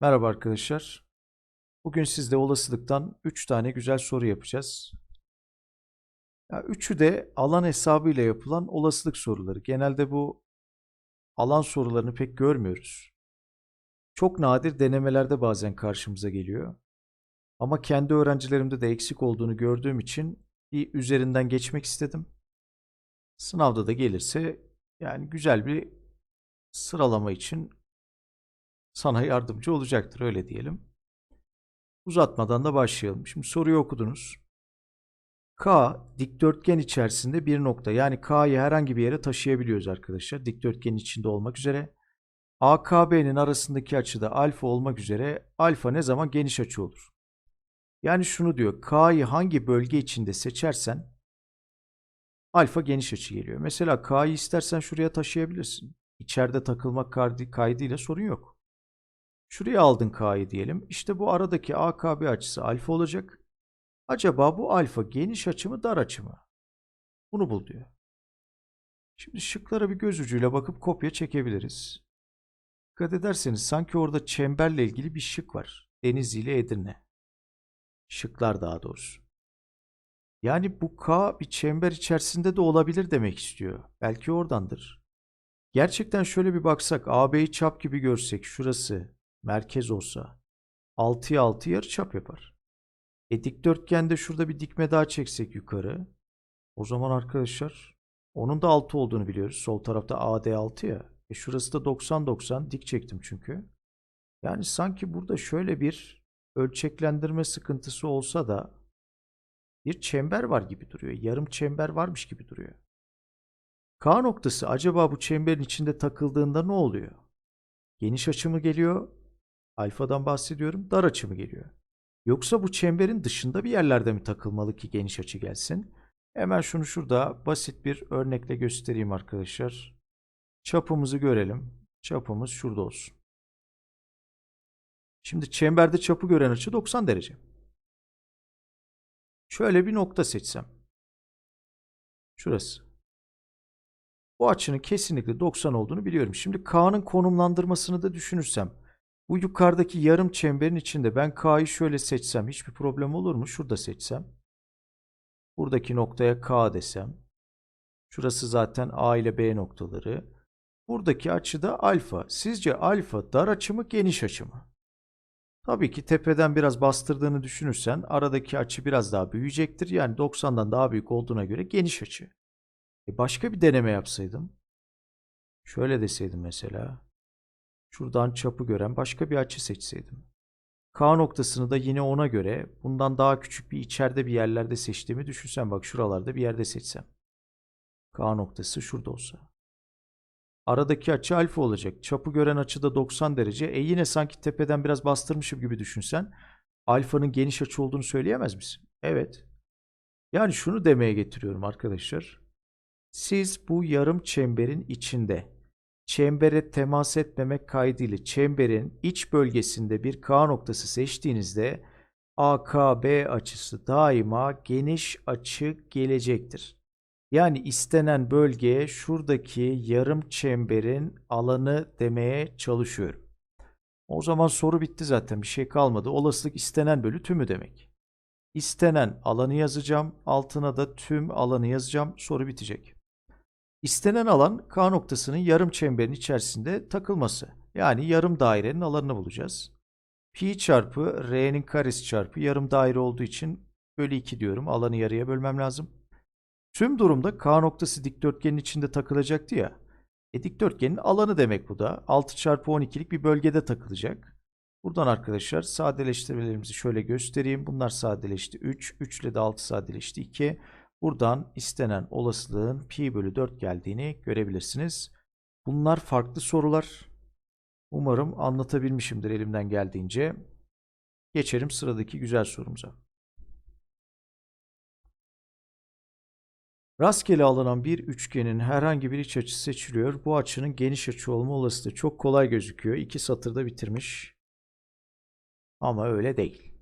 Merhaba arkadaşlar. Bugün sizde olasılıktan 3 tane güzel soru yapacağız. Ya üçü de alan hesabıyla yapılan olasılık soruları. Genelde bu alan sorularını pek görmüyoruz. Çok nadir denemelerde bazen karşımıza geliyor. Ama kendi öğrencilerimde de eksik olduğunu gördüğüm için bir üzerinden geçmek istedim. Sınavda da gelirse yani güzel bir sıralama için sana yardımcı olacaktır öyle diyelim. Uzatmadan da başlayalım. Şimdi soruyu okudunuz. K dikdörtgen içerisinde bir nokta. Yani K'yı herhangi bir yere taşıyabiliyoruz arkadaşlar. Dikdörtgenin içinde olmak üzere. AKB'nin arasındaki açıda alfa olmak üzere alfa ne zaman geniş açı olur? Yani şunu diyor. K'yı hangi bölge içinde seçersen alfa geniş açı geliyor. Mesela K'yı istersen şuraya taşıyabilirsin. İçeride takılmak kaydı- kaydıyla sorun yok. Şuraya aldın K'yı diyelim. İşte bu aradaki AKB açısı alfa olacak. Acaba bu alfa geniş açı mı dar açı mı? Bunu bul diyor. Şimdi şıklara bir göz ucuyla bakıp kopya çekebiliriz. Dikkat ederseniz sanki orada çemberle ilgili bir şık var. Denizli ile Edirne. Şıklar daha doğrusu. Yani bu K bir çember içerisinde de olabilir demek istiyor. Belki oradandır. Gerçekten şöyle bir baksak, AB'yi çap gibi görsek, şurası merkez olsa 6'ya 6 yarıçap yapar. E dikdörtgende şurada bir dikme daha çeksek yukarı. O zaman arkadaşlar onun da 6 olduğunu biliyoruz. Sol tarafta AD 6 ya. E şurası da 90 90 dik çektim çünkü. Yani sanki burada şöyle bir ölçeklendirme sıkıntısı olsa da bir çember var gibi duruyor. Yarım çember varmış gibi duruyor. K noktası acaba bu çemberin içinde takıldığında ne oluyor? Geniş açı mı geliyor? Alfadan bahsediyorum. Dar açı mı geliyor? Yoksa bu çemberin dışında bir yerlerde mi takılmalı ki geniş açı gelsin? Hemen şunu şurada basit bir örnekle göstereyim arkadaşlar. Çapımızı görelim. Çapımız şurada olsun. Şimdi çemberde çapı gören açı 90 derece. Şöyle bir nokta seçsem. Şurası. Bu açının kesinlikle 90 olduğunu biliyorum. Şimdi K'nın konumlandırmasını da düşünürsem. Bu yukarıdaki yarım çemberin içinde ben K'yı şöyle seçsem hiçbir problem olur mu? Şurada seçsem. Buradaki noktaya K desem. Şurası zaten A ile B noktaları. Buradaki açı da alfa. Sizce alfa dar açı mı geniş açı mı? Tabii ki tepeden biraz bastırdığını düşünürsen aradaki açı biraz daha büyüyecektir. Yani 90'dan daha büyük olduğuna göre geniş açı. E başka bir deneme yapsaydım. Şöyle deseydim mesela. Şuradan çapı gören başka bir açı seçseydim. K noktasını da yine ona göre bundan daha küçük bir içeride bir yerlerde seçtiğimi düşünsen bak şuralarda bir yerde seçsem. K noktası şurada olsa. Aradaki açı alfa olacak. Çapı gören açı da 90 derece. E yine sanki tepeden biraz bastırmışım gibi düşünsen alfanın geniş açı olduğunu söyleyemez misin? Evet. Yani şunu demeye getiriyorum arkadaşlar. Siz bu yarım çemberin içinde çembere temas etmemek kaydıyla çemberin iç bölgesinde bir K noktası seçtiğinizde AKB açısı daima geniş açı gelecektir. Yani istenen bölgeye şuradaki yarım çemberin alanı demeye çalışıyorum. O zaman soru bitti zaten bir şey kalmadı. Olasılık istenen bölü tümü demek. İstenen alanı yazacağım. Altına da tüm alanı yazacağım. Soru bitecek. İstenen alan K noktasının yarım çemberin içerisinde takılması. Yani yarım dairenin alanını bulacağız. Pi çarpı R'nin karesi çarpı yarım daire olduğu için bölü 2 diyorum. Alanı yarıya bölmem lazım. Tüm durumda K noktası dikdörtgenin içinde takılacaktı ya. E dikdörtgenin alanı demek bu da. 6 çarpı 12'lik bir bölgede takılacak. Buradan arkadaşlar sadeleştirmelerimizi şöyle göstereyim. Bunlar sadeleşti 3. 3 ile de 6 sadeleşti 2. Buradan istenen olasılığın pi bölü 4 geldiğini görebilirsiniz. Bunlar farklı sorular. Umarım anlatabilmişimdir elimden geldiğince. Geçelim sıradaki güzel sorumuza. Rastgele alınan bir üçgenin herhangi bir iç açısı seçiliyor. Bu açının geniş açı olma olasılığı çok kolay gözüküyor. İki satırda bitirmiş. Ama öyle değil.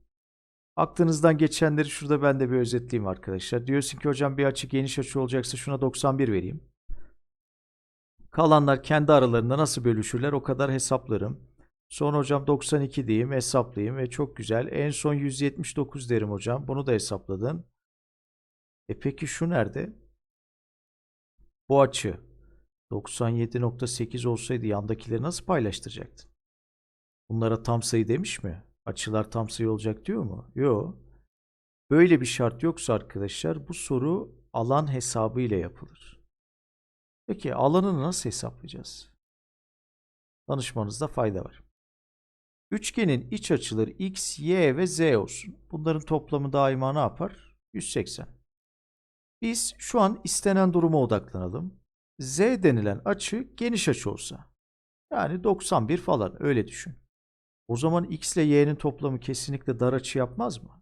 Aklınızdan geçenleri şurada ben de bir özetleyeyim arkadaşlar. Diyorsun ki hocam bir açı geniş açı olacaksa şuna 91 vereyim. Kalanlar kendi aralarında nasıl bölüşürler o kadar hesaplarım. Son hocam 92 diyeyim hesaplayayım ve çok güzel. En son 179 derim hocam. Bunu da hesapladın. E peki şu nerede? Bu açı 97.8 olsaydı yandakileri nasıl paylaştıracaktın? Bunlara tam sayı demiş mi? Açılar tam sayı olacak diyor mu? Yok. Böyle bir şart yoksa arkadaşlar bu soru alan hesabı ile yapılır. Peki alanını nasıl hesaplayacağız? Danışmanızda fayda var. Üçgenin iç açıları x, y ve z olsun. Bunların toplamı daima ne yapar? 180. Biz şu an istenen duruma odaklanalım. Z denilen açı geniş açı olsa. Yani 91 falan öyle düşün. O zaman x ile y'nin toplamı kesinlikle dar açı yapmaz mı?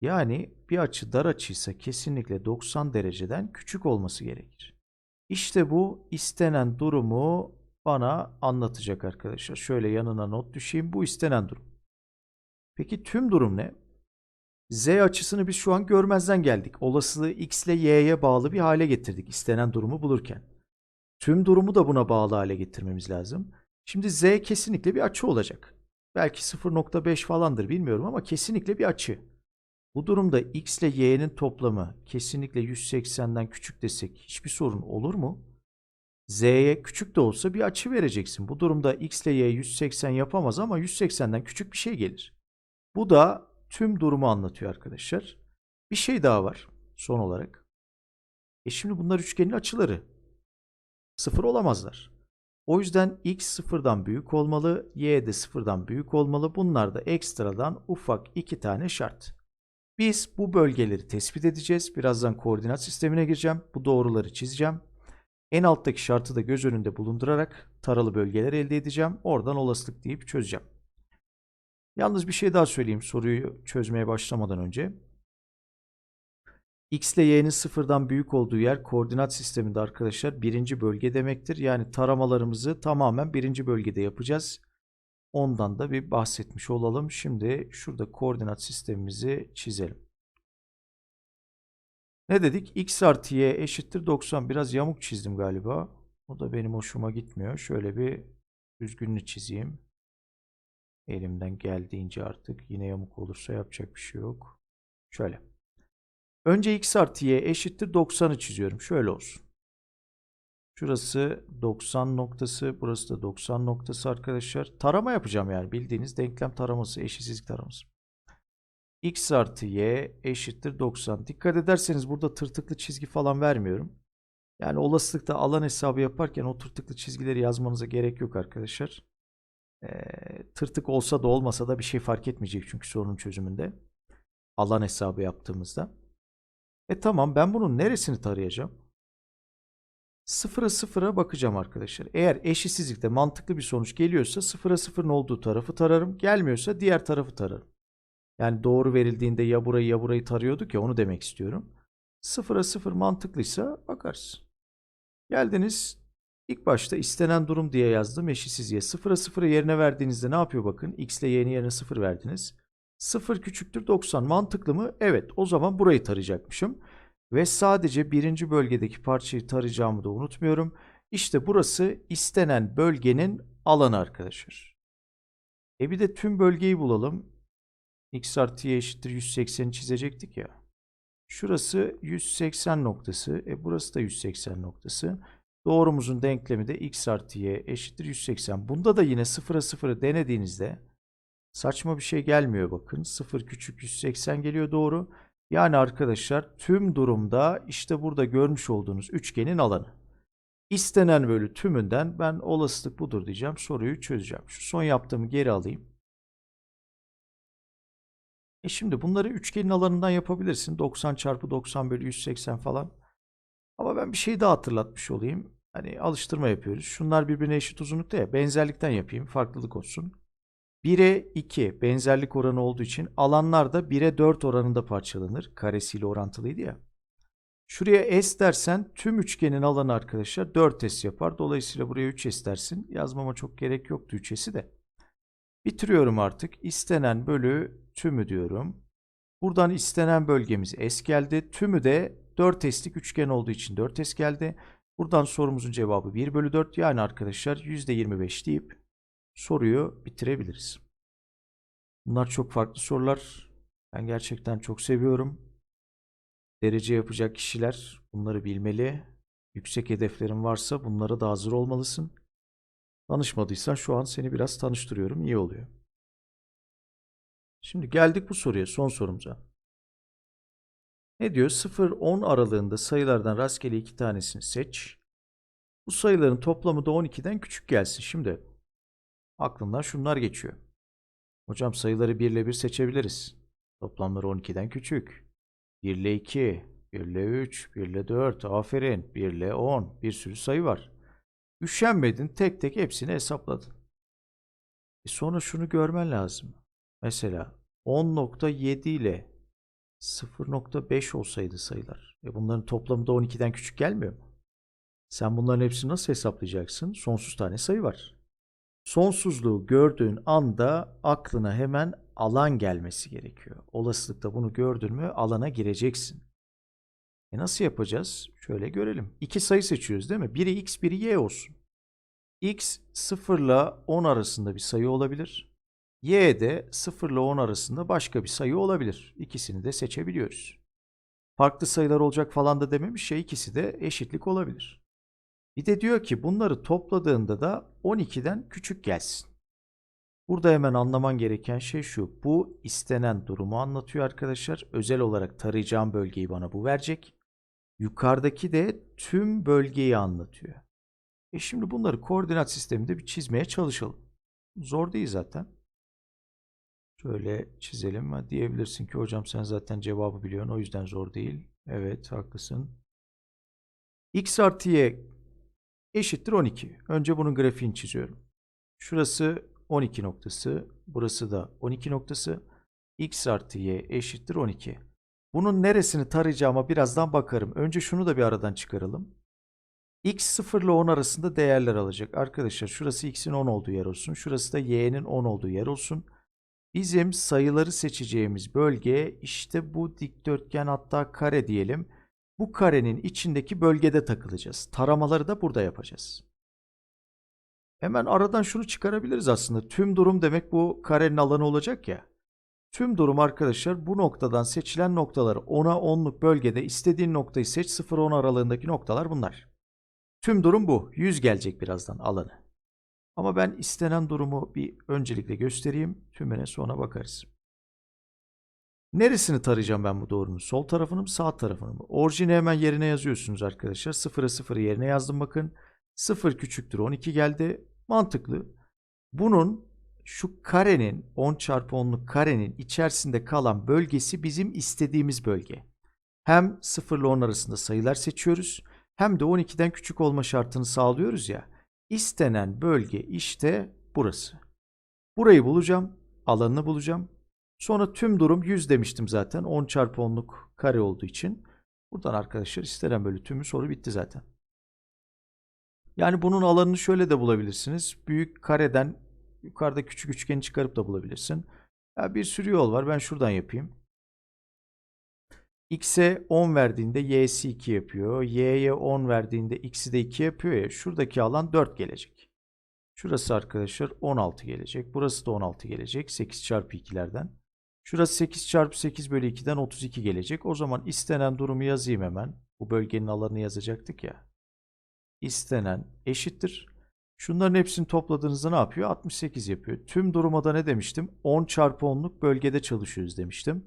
Yani bir açı dar açıysa kesinlikle 90 dereceden küçük olması gerekir. İşte bu istenen durumu bana anlatacak arkadaşlar. Şöyle yanına not düşeyim. Bu istenen durum. Peki tüm durum ne? Z açısını biz şu an görmezden geldik. Olasılığı x ile y'ye bağlı bir hale getirdik istenen durumu bulurken. Tüm durumu da buna bağlı hale getirmemiz lazım. Şimdi z kesinlikle bir açı olacak. Belki 0.5 falandır bilmiyorum ama kesinlikle bir açı. Bu durumda x ile y'nin toplamı kesinlikle 180'den küçük desek hiçbir sorun olur mu? z'ye küçük de olsa bir açı vereceksin. Bu durumda x ile y 180 yapamaz ama 180'den küçük bir şey gelir. Bu da tüm durumu anlatıyor arkadaşlar. Bir şey daha var son olarak. E şimdi bunlar üçgenin açıları. Sıfır olamazlar. O yüzden x sıfırdan büyük olmalı, y de sıfırdan büyük olmalı. Bunlar da ekstradan ufak iki tane şart. Biz bu bölgeleri tespit edeceğiz. Birazdan koordinat sistemine gireceğim. Bu doğruları çizeceğim. En alttaki şartı da göz önünde bulundurarak taralı bölgeler elde edeceğim. Oradan olasılık deyip çözeceğim. Yalnız bir şey daha söyleyeyim soruyu çözmeye başlamadan önce. X ile Y'nin sıfırdan büyük olduğu yer koordinat sisteminde arkadaşlar birinci bölge demektir. Yani taramalarımızı tamamen birinci bölgede yapacağız. Ondan da bir bahsetmiş olalım. Şimdi şurada koordinat sistemimizi çizelim. Ne dedik? X artı Y eşittir 90. Biraz yamuk çizdim galiba. O da benim hoşuma gitmiyor. Şöyle bir düzgününü çizeyim. Elimden geldiğince artık. Yine yamuk olursa yapacak bir şey yok. Şöyle. Önce X artı Y eşittir 90'ı çiziyorum. Şöyle olsun. Şurası 90 noktası. Burası da 90 noktası arkadaşlar. Tarama yapacağım yani. Bildiğiniz denklem taraması. Eşitsizlik taraması x artı y eşittir 90. Dikkat ederseniz burada tırtıklı çizgi falan vermiyorum. Yani olasılıkta alan hesabı yaparken o tırtıklı çizgileri yazmanıza gerek yok arkadaşlar. Ee, tırtık olsa da olmasa da bir şey fark etmeyecek çünkü sorunun çözümünde. Alan hesabı yaptığımızda. E tamam ben bunun neresini tarayacağım? Sıfıra sıfıra bakacağım arkadaşlar. Eğer eşitsizlikte mantıklı bir sonuç geliyorsa sıfıra sıfırın olduğu tarafı tararım. Gelmiyorsa diğer tarafı tararım. Yani doğru verildiğinde ya burayı ya burayı tarıyorduk ya onu demek istiyorum. Sıfıra sıfır mantıklıysa bakarız. Geldiniz ilk başta istenen durum diye yazdım eşitsiz y. Sıfıra sıfırı yerine verdiğinizde ne yapıyor bakın. X ile y'nin yerine sıfır verdiniz. Sıfır küçüktür 90 mantıklı mı? Evet o zaman burayı tarayacakmışım. Ve sadece birinci bölgedeki parçayı tarayacağımı da unutmuyorum. İşte burası istenen bölgenin alanı arkadaşlar. E bir de tüm bölgeyi bulalım x artı y eşittir 180'i çizecektik ya. Şurası 180 noktası. E burası da 180 noktası. Doğrumuzun denklemi de x artı y eşittir 180. Bunda da yine 0'a 0'ı denediğinizde saçma bir şey gelmiyor bakın. 0 küçük 180 geliyor doğru. Yani arkadaşlar tüm durumda işte burada görmüş olduğunuz üçgenin alanı. İstenen bölü tümünden ben olasılık budur diyeceğim. Soruyu çözeceğim. Şu son yaptığımı geri alayım. E şimdi bunları üçgenin alanından yapabilirsin. 90 çarpı 90 bölü 180 falan. Ama ben bir şey daha hatırlatmış olayım. Hani alıştırma yapıyoruz. Şunlar birbirine eşit uzunlukta ya. Benzerlikten yapayım. Farklılık olsun. 1'e 2 benzerlik oranı olduğu için alanlar da 1'e 4 oranında parçalanır. Karesiyle orantılıydı ya. Şuraya S dersen tüm üçgenin alanı arkadaşlar 4S yapar. Dolayısıyla buraya 3S dersin. Yazmama çok gerek yoktu 3S'i de. Bitiriyorum artık. İstenen bölü tümü diyorum. Buradan istenen bölgemiz S geldi. Tümü de 4S'lik üçgen olduğu için 4S geldi. Buradan sorumuzun cevabı 1 bölü 4 yani arkadaşlar %25 deyip soruyu bitirebiliriz. Bunlar çok farklı sorular. Ben gerçekten çok seviyorum. Derece yapacak kişiler bunları bilmeli. Yüksek hedeflerin varsa bunlara da hazır olmalısın. Tanışmadıysan şu an seni biraz tanıştırıyorum. İyi oluyor. Şimdi geldik bu soruya, son sorumuza. Ne diyor? 0-10 aralığında sayılardan rastgele iki tanesini seç. Bu sayıların toplamı da 12'den küçük gelsin. Şimdi aklından şunlar geçiyor. Hocam sayıları 1 ile 1 seçebiliriz. Toplamları 12'den küçük. 1 ile 2, 1 ile 3, 1 ile 4, aferin, 1 ile 10, bir sürü sayı var. Üşenmedin, tek tek hepsini hesapladın. E sonra şunu görmen lazım. Mesela 10.7 ile 0.5 olsaydı sayılar. E bunların toplamı da 12'den küçük gelmiyor mu? Sen bunların hepsini nasıl hesaplayacaksın? Sonsuz tane sayı var. Sonsuzluğu gördüğün anda aklına hemen alan gelmesi gerekiyor. Olasılıkta bunu gördün mü alana gireceksin. E nasıl yapacağız? Şöyle görelim. İki sayı seçiyoruz değil mi? Biri x, biri y olsun. x 0 ile 10 arasında bir sayı olabilir. y de 0 ile 10 arasında başka bir sayı olabilir. İkisini de seçebiliyoruz. Farklı sayılar olacak falan da dememiş ya ikisi de eşitlik olabilir. Bir de diyor ki bunları topladığında da 12'den küçük gelsin. Burada hemen anlaman gereken şey şu. Bu istenen durumu anlatıyor arkadaşlar. Özel olarak tarayacağım bölgeyi bana bu verecek. Yukarıdaki de tüm bölgeyi anlatıyor. E şimdi bunları koordinat sisteminde bir çizmeye çalışalım. Zor değil zaten. Şöyle çizelim. Ha, Diyebilirsin ki hocam sen zaten cevabı biliyorsun o yüzden zor değil. Evet haklısın. x artı y eşittir 12. Önce bunun grafiğini çiziyorum. Şurası 12 noktası. Burası da 12 noktası. x artı y eşittir 12. Bunun neresini tarayacağıma birazdan bakarım. Önce şunu da bir aradan çıkaralım. x 0 ile 10 arasında değerler alacak. Arkadaşlar şurası x'in 10 olduğu yer olsun. Şurası da y'nin 10 olduğu yer olsun. Bizim sayıları seçeceğimiz bölge işte bu dikdörtgen hatta kare diyelim. Bu karenin içindeki bölgede takılacağız. Taramaları da burada yapacağız. Hemen aradan şunu çıkarabiliriz aslında. Tüm durum demek bu karenin alanı olacak ya. Tüm durum arkadaşlar bu noktadan seçilen noktalar 10'a 10'luk bölgede istediğin noktayı seç 0-10 aralığındaki noktalar bunlar. Tüm durum bu. 100 gelecek birazdan alanı. Ama ben istenen durumu bir öncelikle göstereyim. Tümüne sonra bakarız. Neresini tarayacağım ben bu doğrunun? Sol tarafını mı sağ tarafını mı? Orijini hemen yerine yazıyorsunuz arkadaşlar. 0'ı 0'ı yerine yazdım bakın. 0 küçüktür 12 geldi. Mantıklı. Bunun şu karenin 10 çarpı 10'luk karenin içerisinde kalan bölgesi bizim istediğimiz bölge. Hem 0 ile 10 arasında sayılar seçiyoruz. Hem de 12'den küçük olma şartını sağlıyoruz ya. İstenen bölge işte burası. Burayı bulacağım. Alanını bulacağım. Sonra tüm durum 100 demiştim zaten. 10 çarpı 10'luk kare olduğu için. Buradan arkadaşlar istenen bölü tümü soru bitti zaten. Yani bunun alanını şöyle de bulabilirsiniz. Büyük kareden yukarıda küçük üçgeni çıkarıp da bulabilirsin. Ya bir sürü yol var. Ben şuradan yapayım. X'e 10 verdiğinde y'si 2 yapıyor. Y'ye 10 verdiğinde x'i de 2 yapıyor ya. Şuradaki alan 4 gelecek. Şurası arkadaşlar 16 gelecek. Burası da 16 gelecek. 8 çarpı 2'lerden. Şurası 8 çarpı 8 bölü 2'den 32 gelecek. O zaman istenen durumu yazayım hemen. Bu bölgenin alanını yazacaktık ya. İstenen eşittir. Şunların hepsini topladığınızda ne yapıyor? 68 yapıyor. Tüm duruma ne demiştim? 10 çarpı 10'luk bölgede çalışıyoruz demiştim.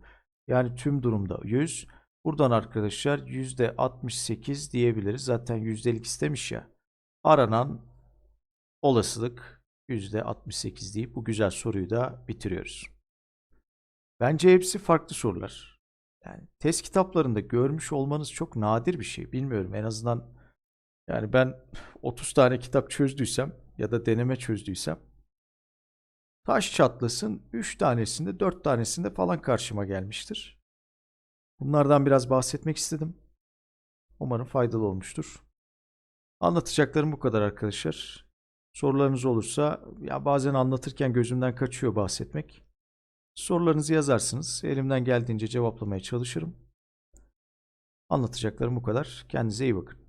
Yani tüm durumda 100. Buradan arkadaşlar %68 diyebiliriz. Zaten yüzdelik istemiş ya. Aranan olasılık %68 deyip bu güzel soruyu da bitiriyoruz. Bence hepsi farklı sorular. Yani test kitaplarında görmüş olmanız çok nadir bir şey. Bilmiyorum en azından yani ben 30 tane kitap çözdüysem ya da deneme çözdüysem taş çatlasın 3 tanesinde 4 tanesinde falan karşıma gelmiştir. Bunlardan biraz bahsetmek istedim. Umarım faydalı olmuştur. Anlatacaklarım bu kadar arkadaşlar. Sorularınız olursa ya bazen anlatırken gözümden kaçıyor bahsetmek. Sorularınızı yazarsınız. Elimden geldiğince cevaplamaya çalışırım. Anlatacaklarım bu kadar. Kendinize iyi bakın.